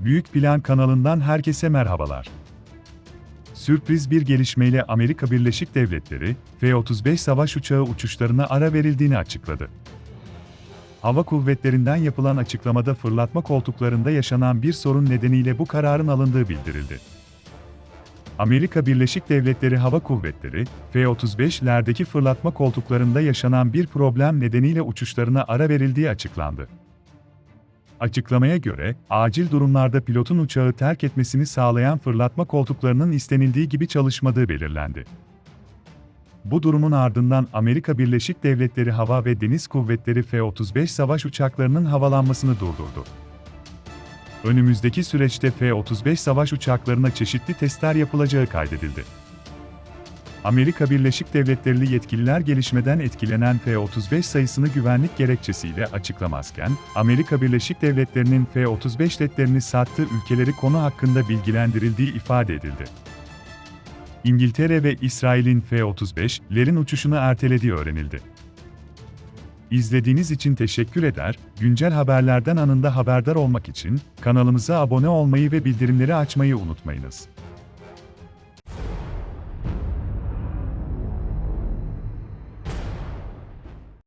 Büyük Plan kanalından herkese merhabalar. Sürpriz bir gelişmeyle Amerika Birleşik Devletleri, F-35 savaş uçağı uçuşlarına ara verildiğini açıkladı. Hava kuvvetlerinden yapılan açıklamada fırlatma koltuklarında yaşanan bir sorun nedeniyle bu kararın alındığı bildirildi. Amerika Birleşik Devletleri Hava Kuvvetleri, F-35'lerdeki fırlatma koltuklarında yaşanan bir problem nedeniyle uçuşlarına ara verildiği açıklandı. Açıklamaya göre, acil durumlarda pilotun uçağı terk etmesini sağlayan fırlatma koltuklarının istenildiği gibi çalışmadığı belirlendi. Bu durumun ardından Amerika Birleşik Devletleri Hava ve Deniz Kuvvetleri F-35 savaş uçaklarının havalanmasını durdurdu. Önümüzdeki süreçte F-35 savaş uçaklarına çeşitli testler yapılacağı kaydedildi. Amerika Birleşik Devletleri yetkililer gelişmeden etkilenen F-35 sayısını güvenlik gerekçesiyle açıklamazken, Amerika Birleşik Devletleri'nin F-35 jetlerini sattığı ülkeleri konu hakkında bilgilendirildiği ifade edildi. İngiltere ve İsrail'in F-35'lerin uçuşunu ertelediği öğrenildi. İzlediğiniz için teşekkür eder, güncel haberlerden anında haberdar olmak için kanalımıza abone olmayı ve bildirimleri açmayı unutmayınız.